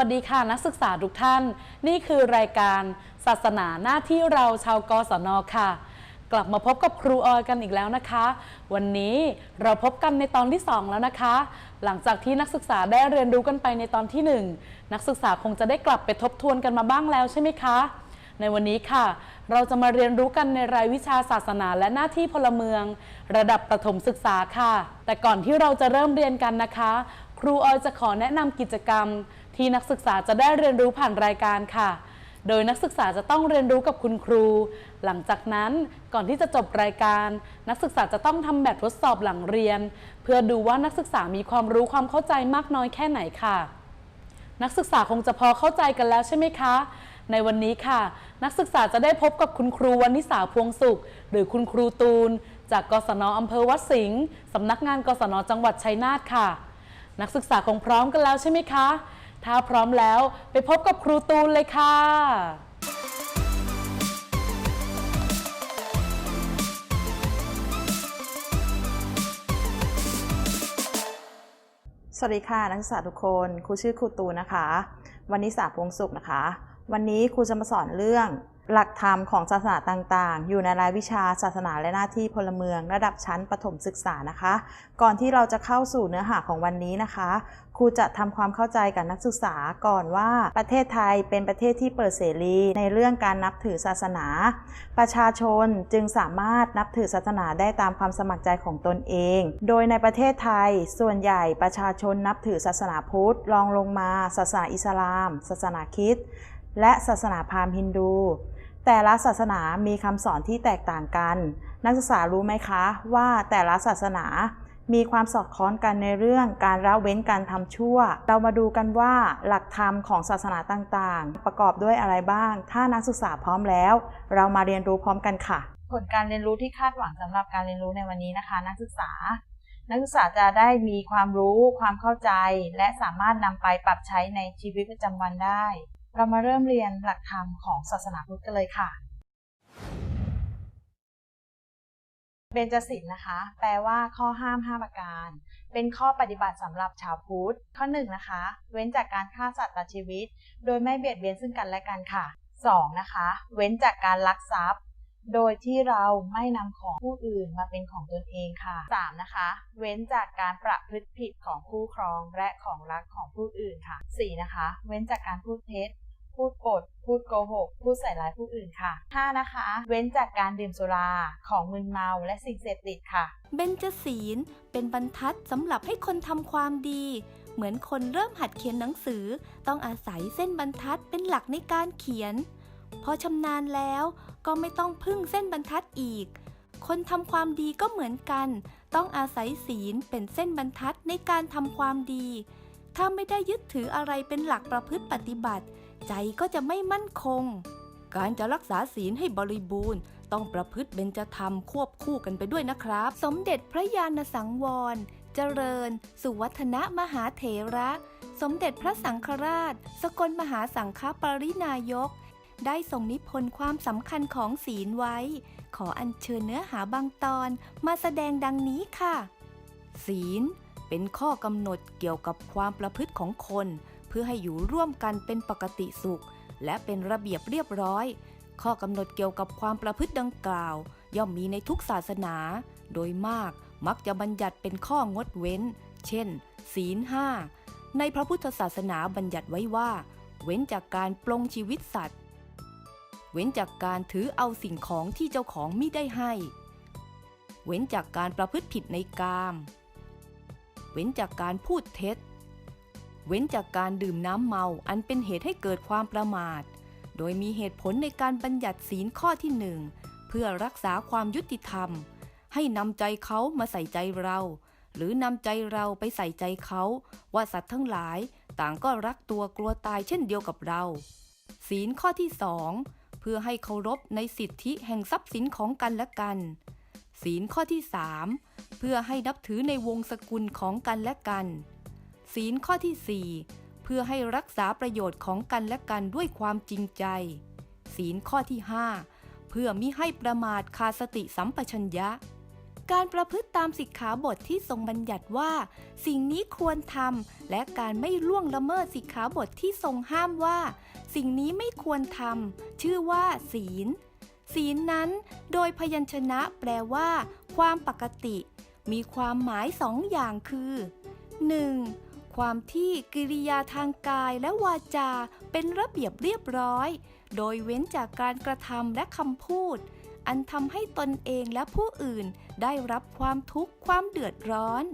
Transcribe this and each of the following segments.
วัสดีค่ะนักศึกษาทุกท่าน นี่คือรายการศาสนาหน้าที่เราชาวกศนค่ะ กลับมาพบกับครูออยกันอีกแล้วนะคะ วันนี้เราพบกันในตอนที่ 2 แล้วนะคะ หลังจากที่นักศึกษาได้เรียนรู้กันไปในตอนที่ 1 นักศึกษาคงจะได้กลับไปทบทวนกันมาบ้างแล้วใช่ไหมคะ ในวันนี้ค่ะ เราจะมาเรียนรู้กันในรายวิชาศาสนาและหน้าที่พลเมือง ระดับประถมศึกษาค่ะ แต่ก่อนที่เราจะเริ่มเรียนกันนะคะ ครูออยจะขอแนะนำกิจกรรม ที่นักศึกษาจะได้เรียนรู้ผ่านรายการค่ะ โดยนักศึกษาจะต้องเรียนรู้กับคุณครู หลังจากนั้นก่อนที่จะจบรายการ นักศึกษาจะต้องทำแบบทดสอบหลังเรียน เพื่อดูว่านักศึกษามีความรู้ความเข้าใจมากน้อยแค่ไหนค่ะ นักศึกษาคงจะพอเข้าใจกันแล้วใช่ไหมคะในวันนี้ค่ะ นักศึกษาจะได้พบกับคุณครูวันนิสาพวงสุข หรือคุณครูตูน จากกศนอำเภอวัดสิงห์สำนักงานกศนจังหวัดชัยนาทค่ะ นักศึกษาคงพร้อมกันแล้วใช่ไหมคะ ถ้าพร้อมแล้วไปพบกับครูตูนเลยค่ะ สวัสดีค่ะนักศึกษาทุกคน ครูชื่อครูตูนนะคะ วันนี้สาพวงสุขนะคะ วันนี้ครูจะมาสอนเรื่องหลักธรรมของศาสนาต่างๆ อยู่ในรายวิชาศาสนาและหน้าที่พลเมือง ระดับชั้นประถมศึกษานะคะ ก่อนที่เราจะเข้าสู่เนื้อหาของวันนี้นะคะ ครูจะทำความเข้าใจกับนักศึกษาก่อนว่าประเทศไทยเป็นประเทศที่เปิดเสรีในเรื่องการนับถือศาสนา ประชาชนจึงสามารถนับถือศาสนาได้ตามความสมัครใจของตนเอง โดยในประเทศไทยส่วนใหญ่ประชาชนนับถือศาสนาพุทธรองลงมาศาสนาอิสลาม ศาสนาคริสต์และศาสนาพราหมณ์ฮินดู แต่ละศาสนามีคำสอนที่แตกต่างกัน นักศึกษารู้ไหมคะว่าแต่ละศาสนา มีความสอดคล้องกันในเรื่องการละเว้นการทำชั่ว เรามาดูกันว่าหลักธรรมของศาสนาต่างๆ ประกอบด้วยอะไรบ้าง ถ้านักศึกษาพร้อมแล้ว เรามาเรียนรู้พร้อมกันค่ะ ผลการเรียนรู้ที่คาดหวังสำหรับการเรียนรู้ในวันนี้นะคะ นักศึกษา นักศึกษาจะได้มีความรู้ ความเข้าใจ และสามารถนำไปปรับใช้ในชีวิตประจำวันได้ เรามาเริ่มเรียนหลักธรรมของศาสนาพุทธกันเลยค่ะ เบญจศีลนะคะ แปลว่าข้อห้าม5ประการ เป็นข้อปฏิบัติสำหรับชาวพุทธ ข้อ1นงนะคะ เว้นจากการฆ่าสัตว์ตัดชีวิต โดยไม่เบียดเบียนซึ่งกันและกันค่ะ 2. นะคะ เว้นจากการลักทรัพย์ โดยที่เราไม่นำของผู้อื่นมาเป็นของตนเองค่ะ 3. นะคะ เว้นจากการประพฤติผิดของคู่ครองและของรักของผู้อื่นค่ะ 4. นะคะ เว้นจากการพูดเท็จ พูดปด พูดโกหก พูดใส่ร้ายผู้อื่นค่ะ 5. นะคะ เว้นจากการดื่มสุรา ของมึนเมาและสิ่งเสพติดค่ะ เบญจศีลเป็นบรรทัดสำหรับให้คนทำความดี เหมือนคนเริ่มหัดเขียนหนังสือ ต้องอาศัยเส้นบรรทัดเป็นหลักในการเขียน พอชำนาญแล้วก็ไม่ต้องพึ่งเส้นบรรทัดอีก คนทำความดีก็เหมือนกัน ต้องอาศัยศีลเป็นเส้นบรรทัดในการทำความดี ถ้าไม่ได้ยึดถืออะไรเป็นหลักประพฤติปฏิบัติ ใจก็จะไม่มั่นคง การจะรักษาศีลให้บริบูรณ์ ต้องประพฤติเบญจธรรมควบคู่กันไปด้วยนะครับ สมเด็จพระยาณสังวร เจริญ สุวัฒนมหาเถระ สมเด็จพระสังฆราช สกลมหาสังฆปรินายก ได้ทรงนิพนธ์ความสำคัญของศีลไว้ ขออัญเชิญเนื้อหาบางตอนมาแสดงดังนี้ค่ะ ศีลเป็นข้อกำหนดเกี่ยวกับความประพฤติของคน เพื่อให้อยู่ร่วมกันเป็นปกติสุข และเป็นระเบียบเรียบร้อย ข้อกำหนดเกี่ยวกับความประพฤติดังกล่าว ย่อมมีในทุกศาสนา โดยมากมักจะบัญญัติเป็นข้องดเว้น เช่น ศีลห้าในพระพุทธศาสนาบัญญัติไว้ว่า เว้นจากการปลงชีวิตสัตว์ เว้นจากการถือเอาสิ่งของที่เจ้าของมิได้ให้ เว้นจากการประพฤติผิดในกาม เว้นจากการพูดเท็จ เว้นจากการดื่มน้ำเมาอันเป็นเหตุให้เกิดความประมาท โดยมีเหตุผลในการบัญญัติศีลข้อที่หนึ่งเพื่อรักษาความยุติธรรม ให้นำใจเขามาใส่ใจเรา หรือนำใจเราไปใส่ใจเขา ว่าสัตว์ทั้งหลายต่างก็รักตัวกลัวตายเช่นเดียวกับเรา ศีลข้อที่สองเพื่อให้เคารพในสิทธิแห่งทรัพย์สินของกันและกัน ศีลข้อที่สามเพื่อให้นับถือในวงศกุลของกันและกัน ศีลข้อที่สี่เพื่อให้รักษาประโยชน์ของกันและกันด้วยความจริงใจ ศีลข้อที่ห้าเพื่อมิให้ประมาทขาดสติสัมปชัญญะ การประพฤติตามสิกขาบทที่ทรงบัญญัติว่า สิ่งนี้ควรทำและการไม่ล่วงละเมิดสิกขาบทที่ทรงห้ามว่า สิ่งนี้ไม่ควรทำชื่อว่า ศีล ศีลนั้น โดยพยัญชนะแปลว่า ความปกติ มีความหมายสองอย่างคือ 1. ความที่กิริยาทางกายและวาจาเป็นระเบียบเรียบร้อย โดยเว้นจากการกระทำและคำพูด อันทำให้ตนเองและผู้อื่นได้รับความทุกข์ความเดือดร้อน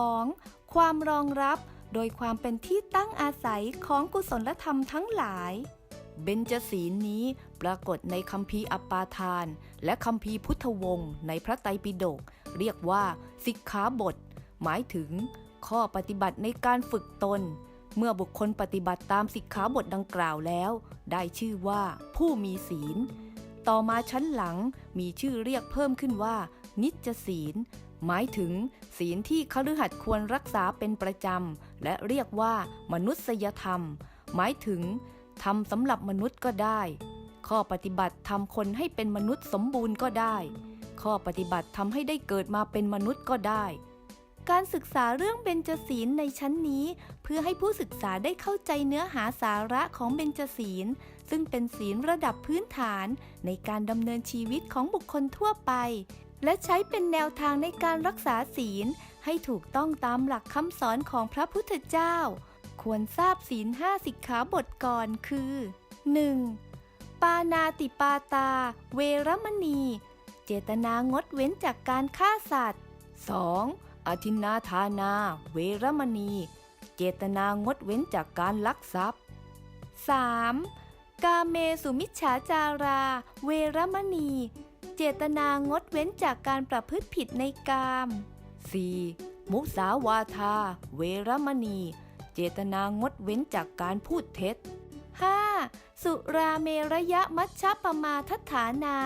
2. ความรองรับโดยความเป็นที่ตั้งอาศัยของกุศลธรรมทั้งหลาย เบญจศีลนี้ปรากฏในคัมภีร์อัปปาทาน และคัมภีร์พุทธวงศ์ในพระไตรปิฎกเรียกว่า สิกขาบท หมายถึง ข้อปฏิบัติในการฝึกตน เมื่อบุคคลปฏิบัติตามสิกขาบทดังกล่าวแล้ว ได้ชื่อว่าผู้มีศีล ต่อมาชั้นหลังมีชื่อเรียกเพิ่มขึ้นว่า นิจศีล หมายถึง ศีลที่คฤหัสถ์ควรรักษาเป็นประจำ และเรียกว่า มนุษยธรรม หมายถึงทำสำหรับมนุษย์ก็ได้ ข้อปฏิบัติทำคนให้เป็นมนุษย์สมบูรณ์ก็ได้ ข้อปฏิบัติทำให้ได้เกิดมาเป็นมนุษย์ก็ได้ การศึกษาเรื่องเบญจศีลในชั้นนี้ เพื่อให้ผู้ศึกษาได้เข้าใจเนื้อหาสาระของเบญจศีล ซึ่งเป็นศีลระดับพื้นฐานในการดำเนินชีวิตของบุคคลทั่วไป และใช้เป็นแนวทางในการรักษาศีล ให้ถูกต้องตามหลักคำสอนของพระพุทธเจ้า ควรทราบศีลห้าสิกขาบทก่อนคือ 1. ปานาติปาตา เวรมณี เจตนางดเว้นจากการฆ่าสัตว์ 2. อธินนาทานา เวรมณี เจตนางดเว้นจากการลักทรัพย์ 3. กาเมสุมิจฉาจารา เวรมณี เจตนางดเว้นจากการประพฤติผิดในกาม 4. มุสาวาทา เวรมณี เจตนางดเว้นจากการพูดเท็จ 5. สุราเมระยะมัชฌปมาทัฐานา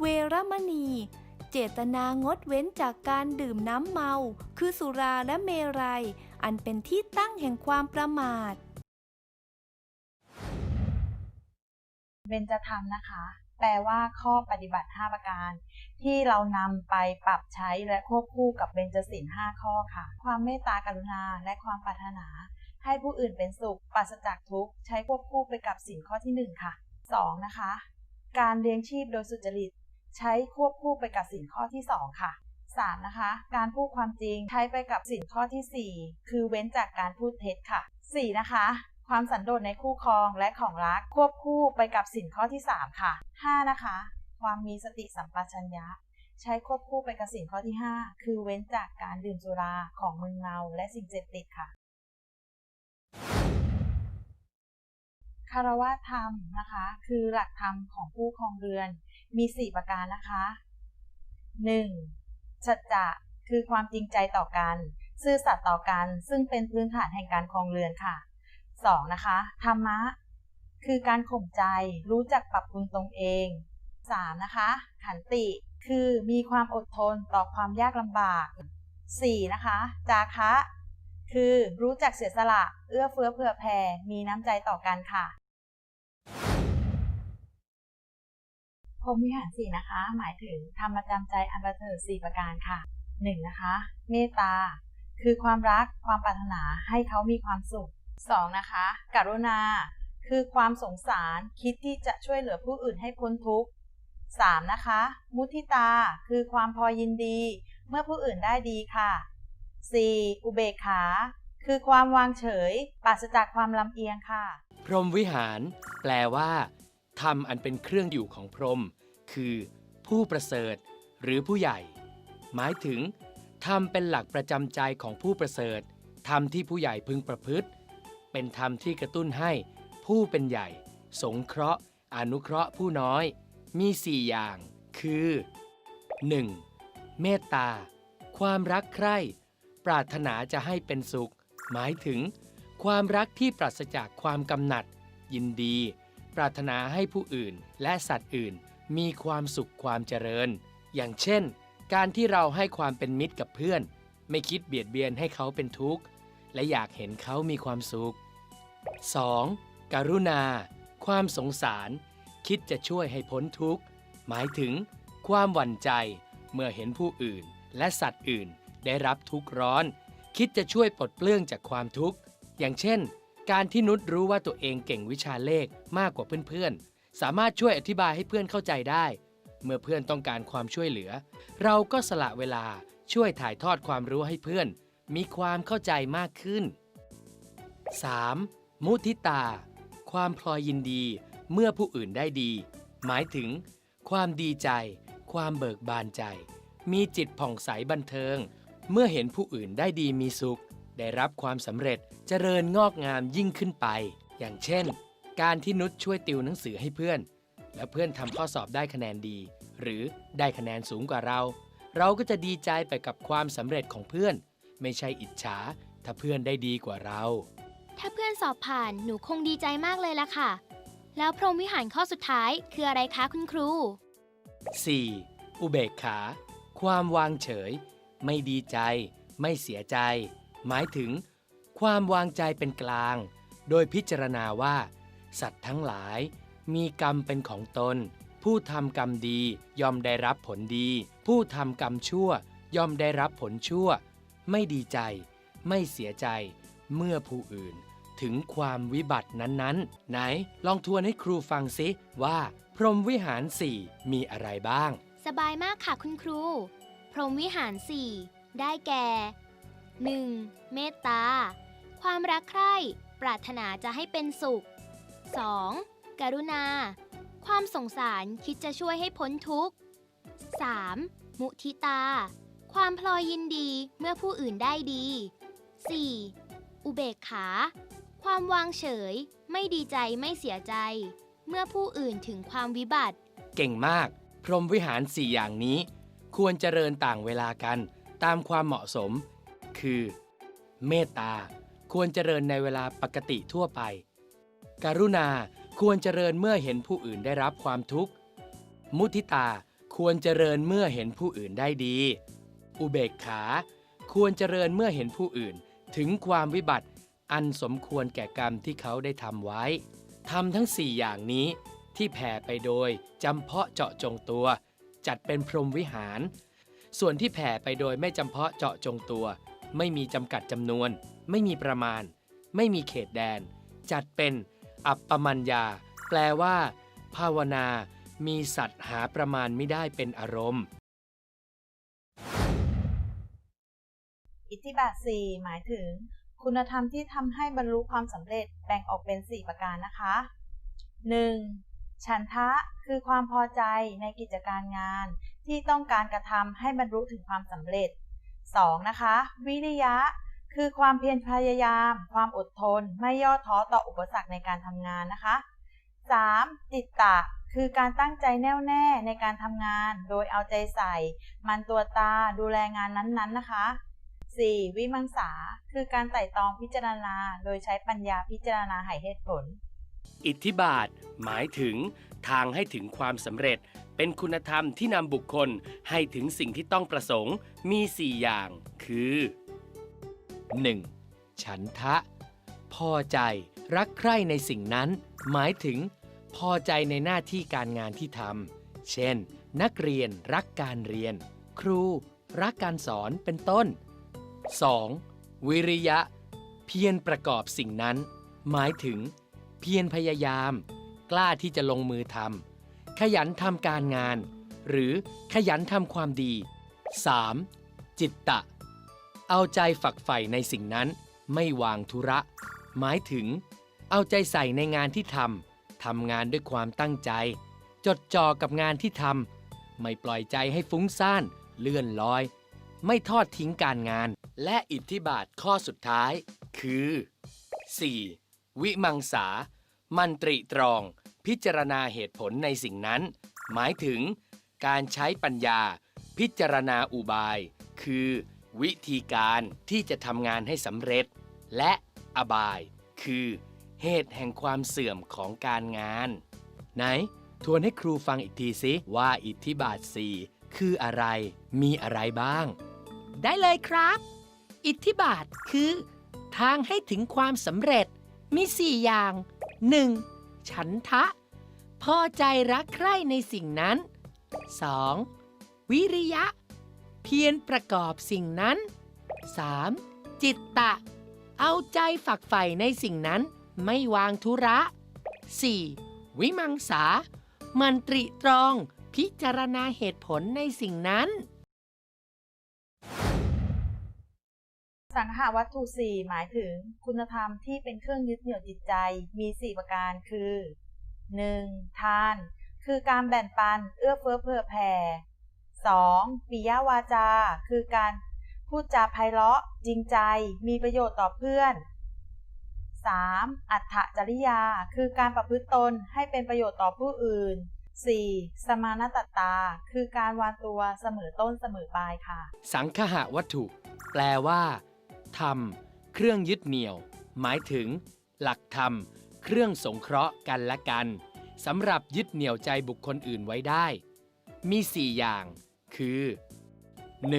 เวรมณีเเจตนางดเว้นจากการดื่มน้ำเมา คือสุราและเมรัย อันเป็นที่ตั้งแห่งความประมาท เบญจธรรมนะคะ แปลว่าข้อปฏิบัติ 5 ประการ ที่เรานำไปปรับใช้และควบคู่กับเบญจศีล5ข้อค่ะ ความเมตตากรุณาและความปรารถนา ให้ผู้อื่นเป็นสุขปราศจากทุกข์ใช้ควบคู่ไปกับศีลข้อที่ 1 ค่ะ 2. นะคะ การเลี้ยงชีพโดยสุจริต ใช้ควบคู่ไปกับศีลข้อที่ 2 ค่ะ 3. นะคะ การพูดความจริงใช้ไปกับศีลข้อทีสี่ 4 คือเว้นจากการพูดเท็จค่ะ 4. นะคะ ความสันโดษในคู่ครองและของรักควบคู่ไปกับสินข้อที่ 3 ค่ะ 5. นะคะ ความมีสติสัมปชัญญะ ใช้ควบคู่ไปกับสินข้อที่ 5 คือเว้นจากการดื่มสุราของมึนเมาและสิ่งเสพติดค่ะคารวะธรรมนะคะ คือหลักธรรมของผู้ครองเรือน มี4ประการนะคะ 1. สัจจะคือความจริงใจต่อกัน ซื่อสัตย์ต่อกัน ซึ่งเป็นพื้นฐานแห่งการครองเรือนค่ะ 2. นะคะธรรมะ คือการข่มใจรู้จักปรับปรุงตนเอง 3. นะคะขันติคือมีความอดทนต่อความยากลำบาก 4. นะคะจาคะ คือรู้จักเสียสละ เอื้อเฟื้อเผื่อแผ่มีน้ำใจต่อกันค่ะ พรหมวิหารสี่นะคะ หมายถึงธรรมจำใจอันประเสริฐสี่ประการค่ะ 1. นะคะ เมตตา คือความรักความปรารถนาให้เขามีความสุข 2. นะคะกรุณา คือความสงสารคิดที่จะช่วยเหลือผู้อื่นให้พ้นทุกข์ 3. นะคะ มุทิตา คือความพอยินดี เมื่อผู้อื่นได้ดีค่ะ 4. อุเบกขา คือความวางเฉยปราศจากความลำเอียงค่ะ พรหมวิหาร แปลว่า ธรรมอันเป็นเครื่องอยู่ของพรหมคือ ผู้ประเสริฐหรือผู้ใหญ่ หมายถึงธรรมเป็นหลักประจำใจของผู้ประเสริฐธรรมที่ผู้ใหญ่พึงประพฤติ เป็นธรรมที่กระตุ้นให้ผู้เป็นใหญ่ สงเคราะห์ อนุเคราะห์ผู้น้อย มีสี่อย่าง คือ 1. เมตตา ความรักใคร่ ปรารถนาจะให้เป็นสุข หมายถึง ความรักที่ปราศจากความกำหนัด ยินดี ปรารถนาให้ผู้อื่นและสัตว์อื่น มีความสุขความเจริญ อย่างเช่น การที่เราให้ความเป็นมิตรกับเพื่อน ไม่คิดเบียดเบียนให้เขาเป็นทุกข์ และอยากเห็นเขามีความสุข 2. กรุณา ความสงสาร คิดจะช่วยให้พ้นทุกข์ หมายถึง ความหวั่นใจเมื่อเห็นผู้อื่นและสัตว์อื่นได้รับทุกข์ร้อน คิดจะช่วยปลดเปลื้องจากความทุกข์ อย่างเช่น การที่นุชรู้ว่าตัวเองเก่งวิชาเลขมากกว่าเพื่อนๆ สามารถช่วยอธิบายให้เพื่อนเข้าใจได้ เมื่อเพื่อนต้องการความช่วยเหลือ เราก็สละเวลาช่วยถ่ายทอดความรู้ให้เพื่อน มีความเข้าใจมากขึ้น 3. มุทิตา ความพลอยยินดีเมื่อผู้อื่นได้ดี หมายถึง ความดีใจ ความเบิกบานใจ มีจิตผ่องใสบันเทิง เมื่อเห็นผู้อื่นได้ดีมีสุข ได้รับความสำเร็จเจริญงอกงามยิ่งขึ้นไป อย่างเช่น การที่นุชช่วยติวหนังสือให้เพื่อน และเพื่อนทำข้อสอบได้คะแนนดี หรือได้คะแนนสูงกว่าเรา เราก็จะดีใจไปกับความสำเร็จของเพื่อน ไม่ใช่อิจฉาถ้าเพื่อนได้ดีกว่าเรา ถ้าเพื่อนสอบผ่านหนูคงดีใจมากเลยล่ะค่ะ แล้วพรหมวิหารข้อสุดท้ายคืออะไรคะคุณครู 4. อุเบกขา ความวางเฉย ไม่ดีใจ ไม่เสียใจ หมายถึง ความวางใจเป็นกลาง โดยพิจารณาว่า สัตว์ทั้งหลายมีกรรมเป็นของตน ผู้ทำกรรมดีย่อมได้รับผลดี ผู้ทำกรรมชั่วย่อมได้รับผลชั่ว ไม่ดีใจ ไม่เสียใจ เมื่อผู้อื่น ถึงความวิบัตินั้นๆ ไหนลองทวนให้ครูฟังซิว่า พรหมวิหารสี่มีอะไรบ้าง สบายมากค่ะคุณครู พรหมวิหาร4ได้แก่ 1. เมตตา ความรักใคร่ปรารถนาจะให้เป็นสุข 2. กรุณา ความสงสารคิดจะช่วยให้พ้นทุกข์ 3. มุทิตา ความพลอยยินดีเมื่อผู้อื่นได้ดี 4. อุเบกขา ความวางเฉย ไม่ดีใจไม่เสียใจ เมื่อผู้อื่นถึงความวิบัติ เก่งมาก พรหมวิหารสี่อย่างนี้ ควรเจริญต่างเวลากัน ตามความเหมาะสม คือ เมตตาควรเจริญในเวลาปกติทั่วไป กรุณาควรเจริญเมื่อเห็นผู้อื่นได้รับความทุกข์ มุทิตาควรเจริญเมื่อเห็นผู้อื่นได้ดี อุเบกขา ควรเจริญเมื่อเห็นผู้อื่น ถึงความวิบัติอันสมควรแก่กรรมที่เขาได้ทำไว้ทำทั้งสี่อย่างนี้ที่แผ่ไปโดยจำเพาะเจาะจงตัว จัดเป็นพรหมวิหาร ส่วนที่แผ่ไปโดยไม่จำเพาะเจาะจงตัว ไม่มีจำกัดจำนวน ไม่มีประมาณ ไม่มีเขตแดน จัดเป็นอัปปมัญญา แปลว่า ภาวนา มีสัตว์หาประมาณไม่ได้เป็นอารมณ์ อิทธิบาท 4 หมายถึง คุณธรรมที่ทำให้บรรลุความสำเร็จแบ่งออกเป็น 4 ประการนะคะ 1. ฉันทะคือความพอใจในกิจการงาน ที่ต้องการกระทำให้บรรลุถึงความสำเร็จ 2. นะคะ วิริยะคือความเพียรพยายาม ความอดทน ไม่ย่อท้อต่ออุปสรรคในการทำงานนะคะ 3. จิตตะ คือการตั้งใจแน่วแน่ในการทำงาน โดยเอาใจใส่ มันตัวตาดูแลงานนั้นๆนะคะ 4. วิมังสา คือการไต่ตรองพิจารณา โดยใช้ปัญญาพิจารณาให้เหตุผล อิทธิบาท หมายถึง ทางให้ถึงความสำเร็จ เป็นคุณธรรมที่นำบุคคลให้ถึงสิ่งที่ต้องประสงค์มี 4 อย่าง คือ 1. ฉันทะ พอใจรักใคร่ในสิ่งนั้น หมายถึง พอใจในหน้าที่การงานที่ทำเช่น นักเรียนรักการเรียน ครู รักการสอนเป็นต้น 2. วิริยะ เพียรประกอบสิ่งนั้น หมายถึง เพียรพยายาม กล้าที่จะลงมือทำ ขยันทำการงาน หรือขยันทำความดี 3. จิตตะ เอาใจฝักใฝ่ในสิ่งนั้น ไม่วางธุระ หมายถึง เอาใจใส่ในงานที่ทำทำงานด้วยความตั้งใจ จดจ่อกับงานที่ทำไม่ปล่อยใจให้ฟุ้งซ่าน เลื่อนลอย ไม่ทอดทิ้งการงาน และอิทธิบาทข้อสุดท้าย คือ 4. วิมังสา มันตรีตรอง พิจารณาเหตุผลในสิ่งนั้น หมายถึง การใช้ปัญญา พิจารณาอุบาย คือ วิธีการที่จะทำงานให้สำเร็จ และอบาย คือ เหตุแห่งความเสื่อมของการงาน ไหน ทวนให้ครูฟังอีกทีสิว่าอิทธิบาทสี่คืออะไร มีอะไรบ้าง ได้เลยครับ อิทธิบาทคือ ทางให้ถึงความสำเร็จมีสี่อย่าง 1. ฉันทะ พอใจรักใคร่ในสิ่งนั้น 2. วิริยะ เพียรประกอบสิ่งนั้น 3. จิตตะ เอาใจฝักใฝ่ในสิ่งนั้นไม่วางธุระ 4. วิมังสา มันตริตรองพิจารณาเหตุผลในสิ่งนั้น สังหาวัตถุสี่หมายถึงคุณธรรมที่เป็นเครื่องยึดเหนี่ยวจิตใจมี 4 ประการคือ 1. ทาน คือการแบ่งปันเอื้อเฟื้อเผื่อแผ่ 2. ปิยวาจา คือการพูดจาไพเราะ จริงใจ มีประโยชน์ต่อเพื่อน 3. อัตถจริยา คือการประพฤติตนให้เป็นประโยชน์ต่อผู้อื่น 4. สมานตตา คือการวางตัวเสมอต้นเสมอปลายค่ะ สังคหวัตถุ แปลว่าธรรม เครื่องยึดเหนี่ยว หมายถึง หลักธรรม เครื่องสงเคราะห์กันและกันสำหรับยึดเหนี่ยวใจบุคคลอื่นไว้ได้ มีสี่อย่าง คือ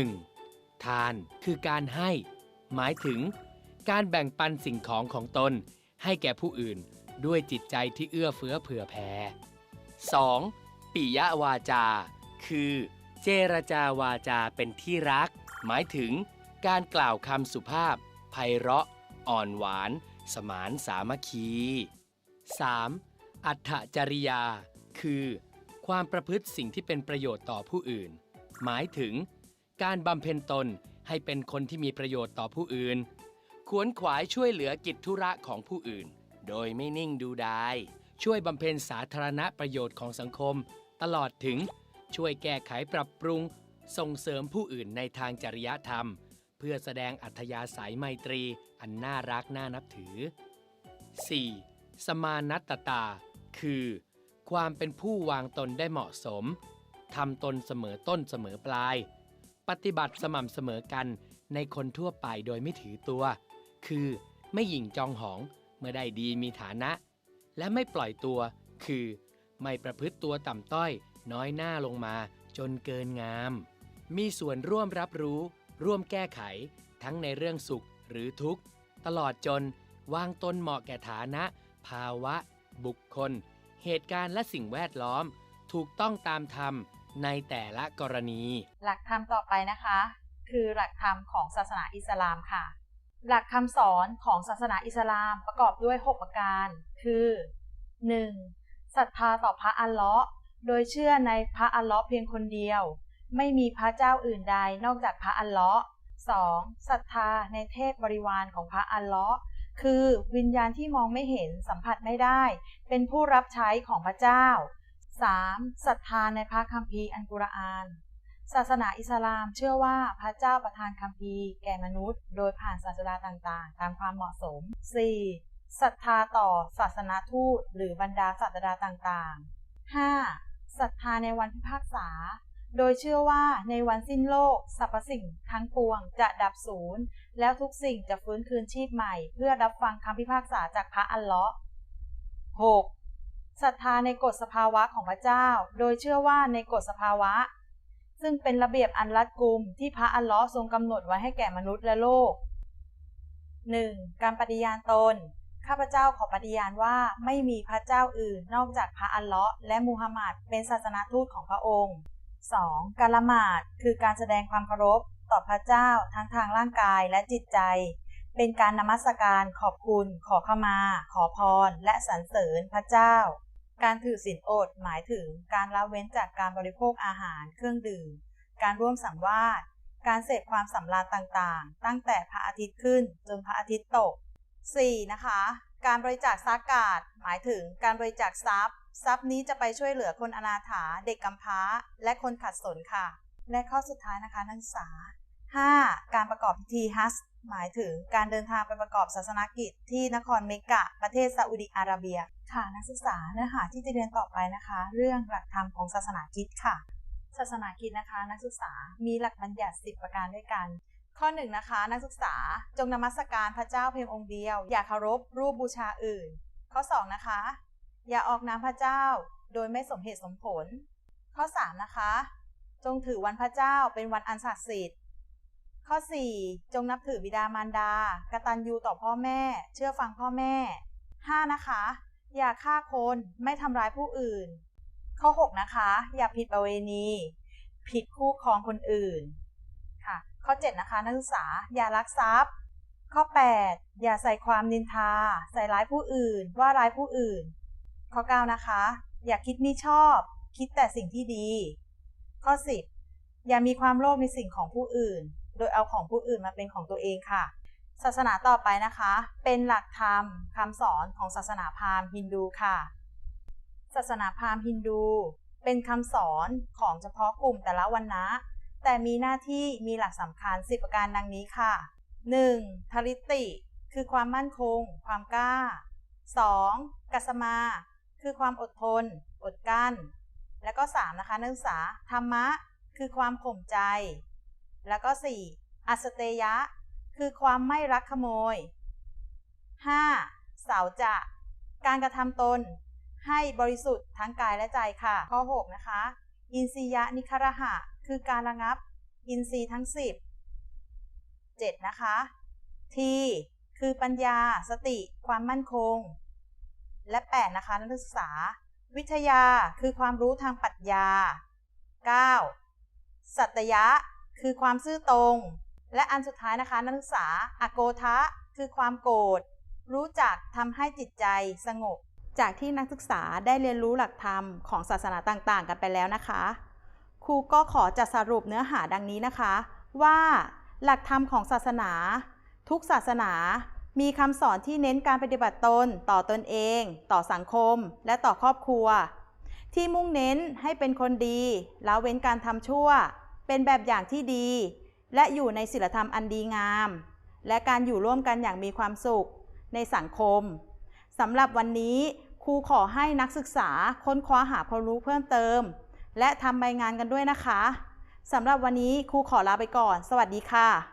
1. ทานคือการให้ หมายถึง การแบ่งปันสิ่งของของตน ให้แก่ผู้อื่นด้วยจิตใจที่เอื้อเฟื้อเผื่อแผ่ 2. ปิยวาจา คือ เจรจาวาจาเป็นที่รัก หมายถึง การกล่าวคำสุภาพไพเราะ อ่อนหวาน สมานสามัคคี 3. อัตถจริยา คือ ความประพฤติสิ่งที่เป็นประโยชน์ต่อผู้อื่น หมายถึง การบำเพ็ญตนให้เป็นคนที่มีประโยชน์ต่อผู้อื่น ขวนขวายช่วยเหลือกิจธุระของผู้อื่น โดยไม่นิ่งดูดาย ช่วยบำเพ็ญสาธารณประโยชน์ของสังคม ตลอดถึง ช่วยแก้ไขปรับปรุง ส่งเสริมผู้อื่นในทางจริยธรรม พื่อแสดงอัธยาศัยไมตรีอันน่ารักน่านับถือ 4. สมานัตตา คือ ความเป็นผู้วางตนได้เหมาะสมทำตนเสมอต้นเสมอปลาย ปฏิบัติสม่ำเสมอกันในคนทั่วไปโดยไม่ถือตัว คือไม่หยิ่งจองหองเมื่อได้ดีมีฐานะ และไม่ปล่อยตัว คือ ไม่ประพฤติตัวต่ำต้อย น้อยหน้าลงมาจนเกินงาม มีส่วนร่วมรับรู้ ร่วมแก้ไข ทั้งในเรื่องสุขหรือทุกข์ ตลอดจนวางตนเหมาะแก่ฐานะ ภาวะ บุคคล เหตุการณ์และสิ่งแวดล้อม ถูกต้องตามธรรมในแต่ละกรณี หลักธรรมต่อไปนะคะ คือหลักธรรมของศาสนาอิสลามค่ะ หลักคำสอนของศาสนาอิสลามประกอบด้วย 6 ประการ คือ 1. ศรัทธาต่อพระอัลเลาะห์โดยเชื่อในพระอัลเลาะห์เพียงคนเดียว ไม่มีพระเจ้าอื่นใดนอกจากพระอัลเลาะห์ 2. ศรัทธาในเทพบริวารของพระอัลเลาะห์คือวิญญาณที่มองไม่เห็นสัมผัสไม่ได้ เป็นผู้รับใช้ของพระเจ้า 3. ศรัทธาในพระคัมภีร์อันกุรอาน ศาสนาอิสลามเชื่อว่าพระเจ้าประทานคัมภีร์แก่มนุษย์ โดยผ่านศาสดาต่างๆ ตามความเหมาะสม 4. ศรัทธาต่อศาสนาทูตหรือบรรดาศาสดาต่างๆ 5. ศรัทธาในวันพิพากษา โดยเชื่อว่าในวันสิ้นโลกสรรพสิ่งทั้งปวงจะดับสูญแล้วทุกสิ่งจะฟื้นคืนชีพใหม่ เพื่อรับฟังคำพิพากษาจากพระอัลเลาะห์ 6. ศรัทธาในกฎสภาวะของพระเจ้า โดยเชื่อว่าในกฎสภาวะ ซึ่งเป็นระเบียบอันรัดกุมที่พระอัลเลาะห์ทรงกำหนดไว้ให้แก่มนุษย์และโลก 1. การปฏิญาณตน ข้าพเจ้าขอปฏิญาณว่าไม่มีพระเจ้าอื่นนอกจากพระอัลเลาะห์และมูฮัมหมัดเป็นศาสนาทูตของพระองค์ 2. การละหมาดคือการแสดงความเคารพต่อพระเจ้าทั้งทางร่างกายและจิตใจ เป็นการนมัสการขอบคุณ ขอขมา ขอพร และสรรเสริญพระเจ้า การถือศีลอดหมายถึงการละเว้นจากการบริโภคอาหารเครื่องดื่ม การร่วมสังวาสการเสพความสำราญต่างๆ ตั้งแต่พระอาทิตย์ขึ้นจนพระอาทิตย์ตก 4. นะคะ การบริจาคซากาศหมายถึงการบริจาคทรัพย์ ทรัพย์นี้จะไปช่วยเหลือคนอนาถา เด็กกำพร้า และคนขัดสนค่ะ และข้อสุดท้ายนะคะนักศึกษา 5. การประกอบพิธีฮัจญ์หมายถึงการเดินทางไปประกอบศาสนกิจ ที่นครเมกะ ประเทศซาอุดิอาระเบีย ค่ะนักศึกษาเนื้อหาที่จะเรียนต่อไปนะคะ เรื่องหลักธรรมของศาสนาคิดค่ะ ศาสนาคิดนะคะ นักศึกษามีหลักบัญญัติ 10 ประการด้วยกันขข้อหนึ่งนะคะ นักศึกษาจงนมัสการพระเจ้าเพียงองค์เดียว อย่าเคารพรูปบูชาอื่น ข้อ2นะคะ อย่าออกนามพระเจ้าโดยไม่สมเหตุสมผล ข้อ 3 นะคะ จงถือวันพระเจ้าเป็นวันอันศักดิ์สิทธิ์ ข้อ 4 จงนับถือบิดามารดา กตัญญูต่อพ่อแม่ เชื่อฟังพ่อแม่ 5. นะคะ อย่าฆ่าคนไม่ทำร้ายผู้อื่น ข้อ 6 นะคะ อย่าผิดประเวณี ผิดคู่ครองคนอื่น ค่ะ ข้อ 7 นะคะ นักศึกษา อย่าลักทรัพย์ ข้อ 8 อย่าใส่ความนินทา ใส่ร้ายผู้อื่น ว่าร้ายผู้อื่น ข้อ 9 นะคะ อย่าคิดมิชอบ คิดแต่สิ่งที่ดี ข้อ 10 อย่ามีความโลภในสิ่งของผู้อื่น โดยเอาของผู้อื่นมาเป็นของตัวเองค่ะ ศาสนาต่อไปนะคะ เป็นหลักธรรมคำสอนของศาสนาพราหมณ์ฮินดูค่ะ ศาสนาพราหมณ์ฮินดู เป็นคำสอนของเฉพาะกลุ่มแต่ละวันนะแต่มีหน้าที่มีหลักสำคัญ 10 ประการดังนี้ค่ะ 1. ทริติ คือความมั่นคง ความกล้า 2. กัสมา คือความอดทน อดกลั้น แล้วก็3นะคะนักศึกษาธรรมะ คือความข่มใจ แล้วก็ 4. อัสเตยะ คือความไม่รักขโมย 5. เสาจะ การกระทำตน ให้บริสุทธิ์ทั้งกายและใจค่ะ ข้อ 6 นะคะ อินทรียะนิครหะ คือการระงับ อินทรีย์ทั้ง 10 7 นะคะทีคือปัญญา สติ ความมั่นคง และ 8 นะคะ นักศึกษา วิทยาคือความรู้ทางปรัชญา 9. สัตยะ คือความซื่อตรง และอันสุดท้ายนะคะ นักศึกษาอโกทะ คือความโกรธรู้จักทำให้จิตใจสงบ จากที่นักศึกษาได้เรียนรู้หลักธรรมของศาสนาต่างๆ กันไปแล้วนะคะ ครูก็ขอจะสรุปเนื้อหาดังนี้นะคะ ว่าหลักธรรมของศาสนา ทุกศาสนา มีคำสอนที่เน้นการปฏิบัติตนต่อตนเอง ต่อสังคม และต่อครอบครัว ที่มุ่งเน้นให้เป็นคนดีละเว้นการทำชั่ว เป็นแบบอย่างที่ดี และอยู่ในศีลธรรมอันดีงาม และการอยู่ร่วมกันอย่างมีความสุข ในสังคมสำหรับวันนี้ครูขอให้นักศึกษาค้นคว้าหาความรู้เพิ่มเติม และทำใบงานกันด้วยนะคะสำหรับวันนี้ครูขอลาไปก่อน สวัสดีค่ะ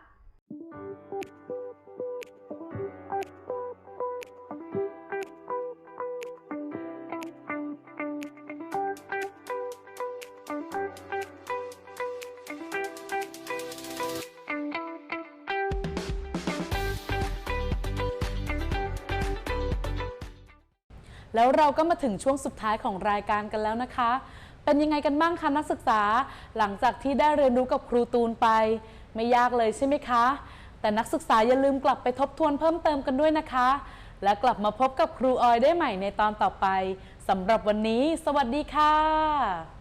แล้วเราก็มาถึงช่วงสุดท้ายของรายการกันแล้วนะคะ เป็นยังไงกันบ้างคะนักศึกษา หลังจากที่ได้เรียนรู้กับครูตูนไป ไม่ยากเลยใช่ไหมคะ แต่นักศึกษาอย่าลืมกลับไปทบทวนเพิ่มเติมกันด้วยนะคะ และกลับมาพบกับครูออยได้ใหม่ในตอนต่อไปสำหรับวันนี้ สวัสดีค่ะ